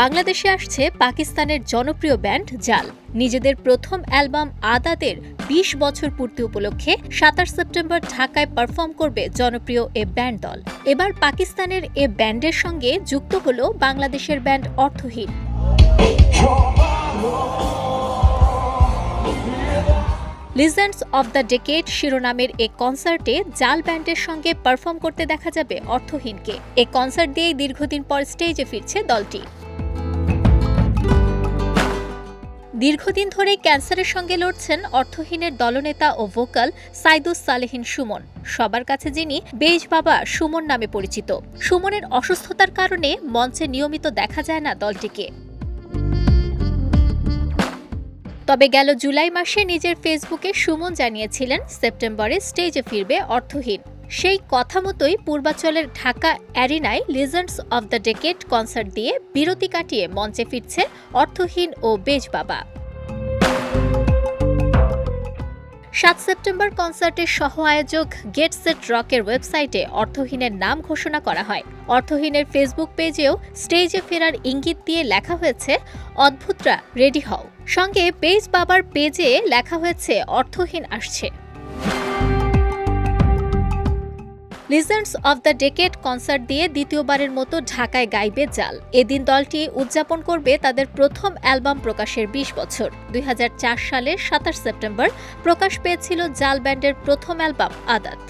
বাংলাদেশে আসছে পাকিস্তানের জনপ্রিয় ব্যান্ড জাল। নিজেদের প্রথম অ্যালবাম আদাদের বিশ বছর পূর্তি উপলক্ষে সাতাশ সেপ্টেম্বর ঢাকায় পারফর্ম করবে জনপ্রিয় এ ব্যান্ড দল। এবার পাকিস্তানের এ ব্যান্ডের সঙ্গে যুক্ত হল বাংলাদেশের band Aurthohin. Legends of the decade শিরোনামের এ কনসার্টে জাল ব্যান্ডের সঙ্গে পারফর্ম করতে দেখা যাবে অর্থহীনকে। এ কনসার্ট দিয়েই দীর্ঘদিন পর স্টেজে ফিরছে দলটি। দীর্ঘদিন ধরে ক্যান্সারের সঙ্গে লড়ছেন অর্থহীনের দলনেতা ও ভোকাল সাইদুস সালেহিন সুমন। সবার কাছে যিনি বেজ বাবা সুমন নামে পরিচিত। সুমনের অসুস্থতার কারণে মঞ্চে নিয়মিত দেখা যায় না দলটিকে। তবে গেল জুলাই মাসে নিজের ফেসবুকে সুমন জানিয়েছিলেন, সেপ্টেম্বরে স্টেজে ফিরবে অর্থহীন। সেই কথা মতোই পূর্বাচলের Dhaka অ্যারিনায় legends of the decade concert দিয়ে বিরতি কাটিয়ে মঞ্চে ফিরছে অর্থহীন ও বেজ বাবা। সাত সেপ্টেম্বর কনসার্টের সহ আয়োজক গেট সেট রকের ওয়েবসাইটে অর্থহীনের নাম ঘোষণা করা হয়। অর্থহীনের ফেসবুক পেজেও স্টেজে ফেরার ইঙ্গিত দিয়ে লেখা হয়েছে, অদ্ভুতরা রেডি হও। সঙ্গে পেজ বাবার পেজে লেখা হয়েছে, অর্থহীন আসছে। Legends of the decade concert দিয়ে দ্বিতীয়বারের মতো ঢাকায় গাইবে জাল। এদিন দলটি উদযাপন করবে তাদের প্রথম অ্যালবাম প্রকাশের ২০ বছর। দুই সালের সাতাশ সেপ্টেম্বর প্রকাশ পেয়েছিল জাল ব্যান্ডের প্রথম album Aadat.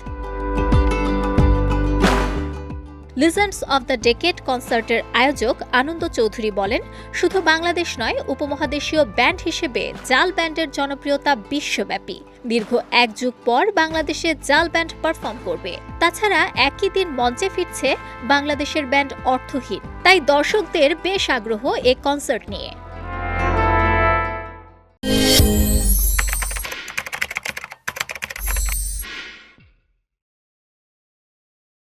Legends of the decade কনসার্টের আয়োজক আনন্দ চৌধুরী বলেন, শুধু বাংলাদেশ নয়, উপমহাদেশীয় ব্যান্ড হিসেবে জাল ব্যান্ডের জনপ্রিয়তা বিশ্বব্যাপী। দীর্ঘ এক যুগ পর বাংলাদেশে জাল ব্যান্ড পারফর্ম করবে। তাছাড়া একই দিন মঞ্চে ফিরছে বাংলাদেশের ব্যান্ড অর্থহীন। তাই দর্শকদের বেশ আগ্রহ এ কনসার্ট নিয়ে।